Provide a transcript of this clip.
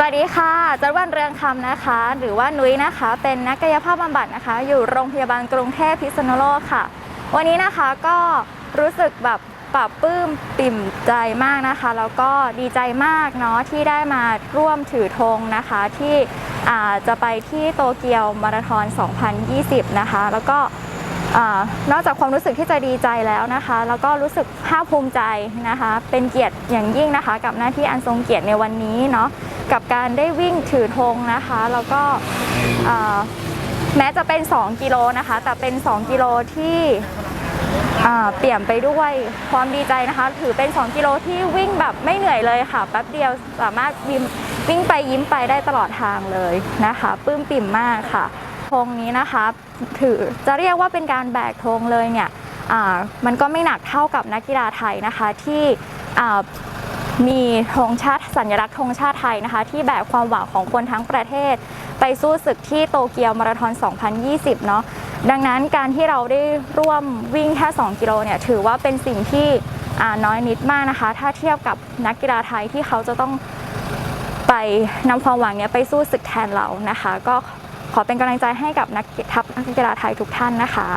สวัสดีค่ะจันวันเรืองคำนะคะ หรือว่านุ้ยนะคะ เป็นนักกายภาพบำบัดนะคะ อยู่โรงพยาบาลกรุงเทพพิษณุโลกค่ะ วันนี้นะคะก็รู้สึกแบบปรับปลื้มปิ่มใจมากนะคะ แล้วก็ดีใจมากเนาะที่ได้มาร่วมถือธงนะคะที่อาจะไปที่โตเกียวมาราธอน 2020 นะคะ แล้วก็นอกจากความรู้สึกที่จะดีใจแล้วนะคะ แล้วก็รู้สึกภาคภูมิใจนะคะ เป็นเกียรติอย่างยิ่งนะคะ กับหน้าที่อันทรงเกียรติในวันนี้เนาะ กับการได้วิ่งถือธงนะคะ แล้วก็แม้จะเป็น 2 กิโลนะคะ แต่เป็น 2 กิโลที่เปลี่ยนไปด้วยความดีใจนะคะ ถือเป็น 2 กิโลที่วิ่งแบบไม่เหนื่อยเลยค่ะแป๊บเดียวสามารถวิ่งไปยิ้มไปได้ตลอดทางเลยนะคะปลื้มปิ่มมากค่ะธงนี้นะคะถือจะเรียกว่าเป็นการแบกธงเลยเนี่ยมันก็ไม่หนักเท่ากับนักกีฬาไทยนะคะที่ มีธงชาติสัญลักษณ์ธงชาติไทยนะคะ ที่แบกความหวังของคนทั้งประเทศ ไปสู้ศึกที่โตเกียวมาราธอน 2020 เนาะดังนั้นการที่เราได้ร่วมวิ่งแค่ 2 กิโลเนี่ยถือว่าเป็นสิ่งที่น้อยนิดมากนะคะ ถ้าเทียบกับนักกีฬาไทยที่เขาจะต้องไปนำความหวังเนี้ยไปสู้ศึกแทนเรานะคะ ก็ขอเป็นกำลังใจให้กับนักทัพนักกีฬาไทยทุกท่านนะคะ